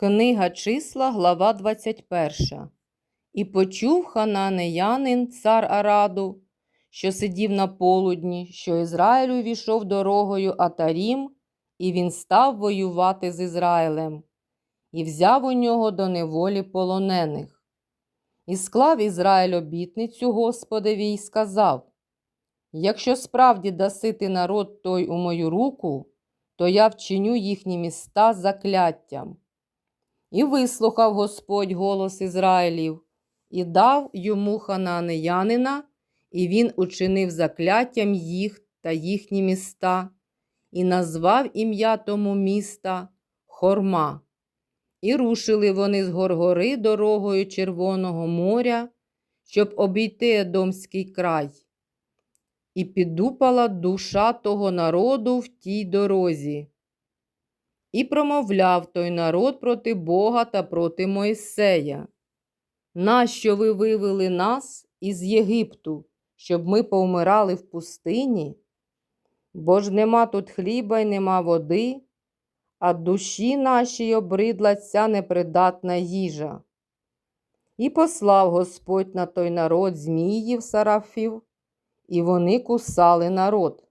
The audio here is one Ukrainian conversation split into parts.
Книга числа, глава 21. І почув хананеянин, цар Араду, що сидів на полудні, що Ізраїль увійшов дорогою Атарім, і він став воювати з Ізраїлем, і взяв у нього до неволі полонених. І склав Ізраїль обітницю Господеві і сказав: Якщо справді даси ти народ той у мою руку, то я вчиню їхні міста закляттям. І вислухав Господь голос Ізраїлів, і дав йому хананеянина, і він учинив закляттям їх та їхні міста, і назвав ім'я тому міста Хорма. І рушили вони з Горгори дорогою Червоного моря, щоб обійти Едомський край. І підупала душа того народу в тій дорозі. І промовляв той народ проти Бога та проти Мойсея. Нащо ви вивели нас із Єгипту, щоб ми повмирали в пустині? Бо ж нема тут хліба й нема води, а душі нашій обридла ця непридатна їжа. І послав Господь на той народ зміїв сарафів, і вони кусали народ.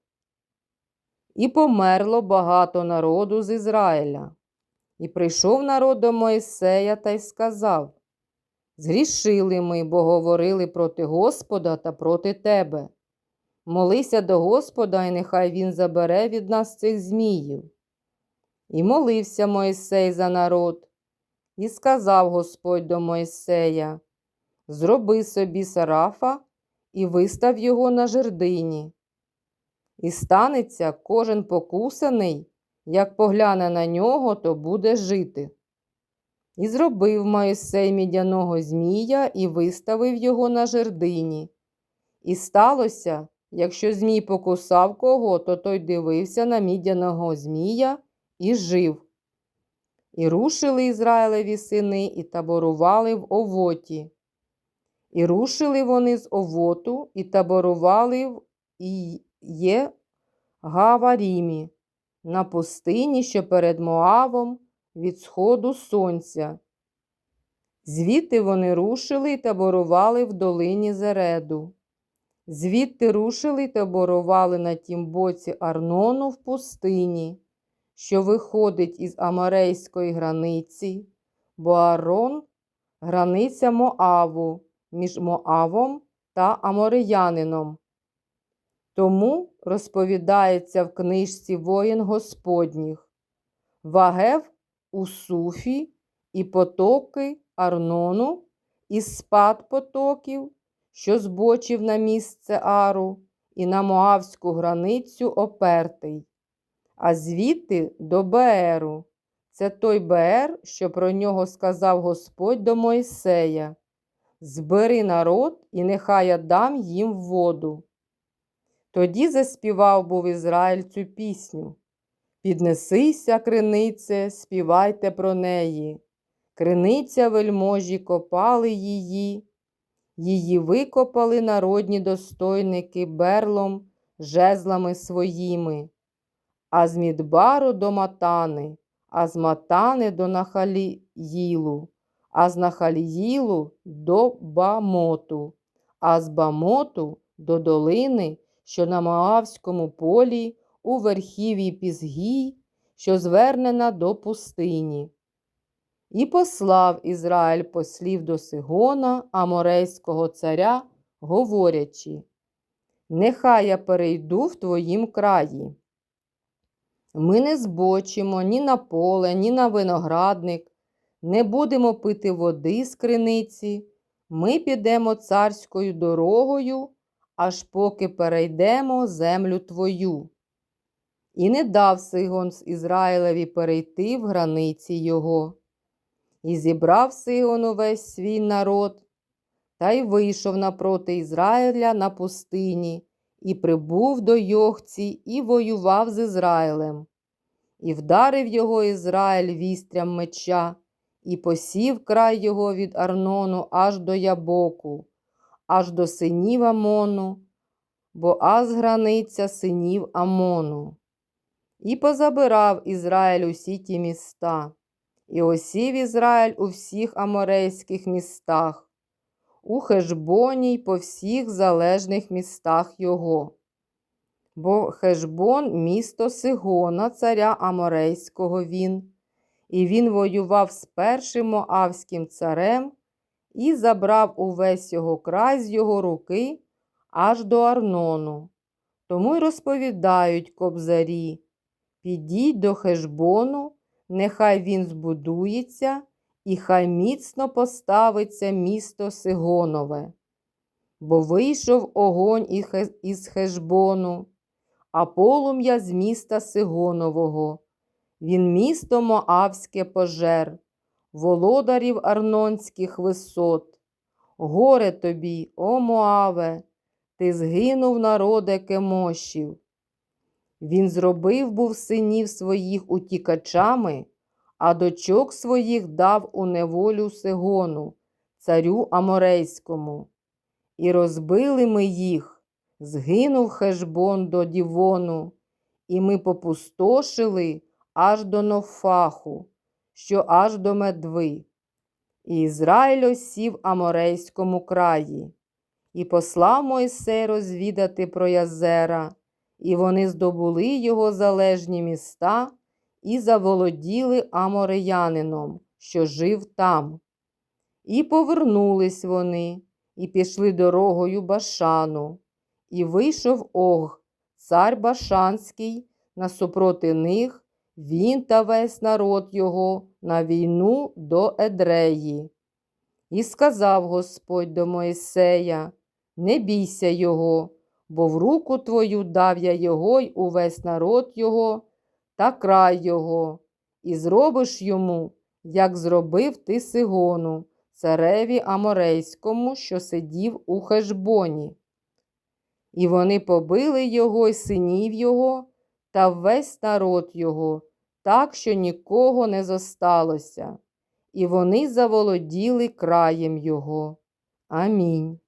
І померло багато народу з Ізраїля. І прийшов народ до Моїсея та й сказав: Згрішили ми, бо говорили проти Господа та проти тебе. Молися до Господа, і нехай Він забере від нас цих зміїв. І молився Моїсей за народ, і сказав Господь до Моїсея: Зроби собі сарафа і вистав його на жердині. І станеться кожен покусаний, як погляне на нього, то буде жити. І зробив Моїсей мідяного змія і виставив його на жердині. І сталося, якщо змій покусав кого, то той дивився на мідяного змія і жив. І рушили Ізраїлеві сини і таборували в овоті. І рушили вони з овоту і таборували в є Гаварімі, на пустині, що перед Моавом від сходу сонця. Звідти вони рушили і таборували в долині Зереду. Звідти рушили й таборували на тім боці Арнону в пустині, що виходить із Амарейської границі, бо Арон границя Моаву між Моавом та Амореянином. Тому розповідається в книжці воїн Господніх, Вагев у Суфі і потоки Арнону, і спад потоків, що збочив на місце Ару, і на Моавську границю опертий, а звідти до Бееру. Це той Беер, що про нього сказав Господь до Мойсея. Збери народ, і нехай я дам їм воду. Тоді заспівав був Ізраїль цю пісню. Піднесися, кринице, співайте про неї. Криниця вельможі копали її, її викопали народні достойники берлом, жезлами своїми, а з Мідбару до матани, а з матани до Нахаліїлу, а з Нахаліїлу до Бамоту, а з Бамоту до долини що на Моавському полі у верхіві Пізгій, що звернена до пустині. І послав Ізраїль послів до Сигона, Аморейського царя, говорячи, Нехай я перейду в твоїм краї. Ми не збочимо ні на поле, ні на виноградник, не будемо пити води з криниці, ми підемо царською дорогою аж поки перейдемо землю твою. І не дав Сигон з Ізраїлеві перейти в границі його. І зібрав Сигон увесь свій народ, та й вийшов напроти Ізраїля на пустині, і прибув до Йохці, і воював з Ізраїлем. І вдарив його Ізраїль вістрям меча, і посів край його від Арнону аж до Ябоку аж до синів Амону, бо аз границя синів Амону. І позабирав Ізраїль усі ті міста, І осів Ізраїль у всіх аморейських містах, у Хешбоні й по всіх залежних містах його. Бо Хешбон місто Сигона, царя Аморейського він, і він воював з першим Моавським царем і забрав увесь його край з його руки аж до Арнону. Тому й розповідають кобзарі підіть до Хешбону, нехай він збудується, і хай міцно поставиться місто Сигонове. Бо вийшов огонь із Хешбону, а полум'я з міста Сигонового. Він місто Моавське пожер, володарів Арнонських висот. Горе тобі, о Моаве, ти згинув народе Кемошів. Він зробив був синів своїх утікачами, а дочок своїх дав у неволю Сигону, царю Аморейському. І розбили ми їх, згинув Хешбон до Дівону, і ми попустошили аж до Нофаху, що аж до Медви. І Ізраїль осів Аморейському краї, і послав Мойсей розвідати про Язера, і вони здобули його залежні міста і заволоділи Амореянином, що жив там. І повернулись вони, і пішли дорогою Башану, і вийшов Ог, цар Башанський, насупроти них він та весь народ його на війну до Едреї. І сказав Господь до Моїсея: Не бійся його, бо в руку твою дав я його й увесь народ його та край його, і зробиш йому, як зробив ти Сигону, цареві Аморейському, що сидів у Хешбоні. І вони побили його й синів його та весь народ його, так, що нікого не зосталося, і вони заволоділи краєм його. Амінь.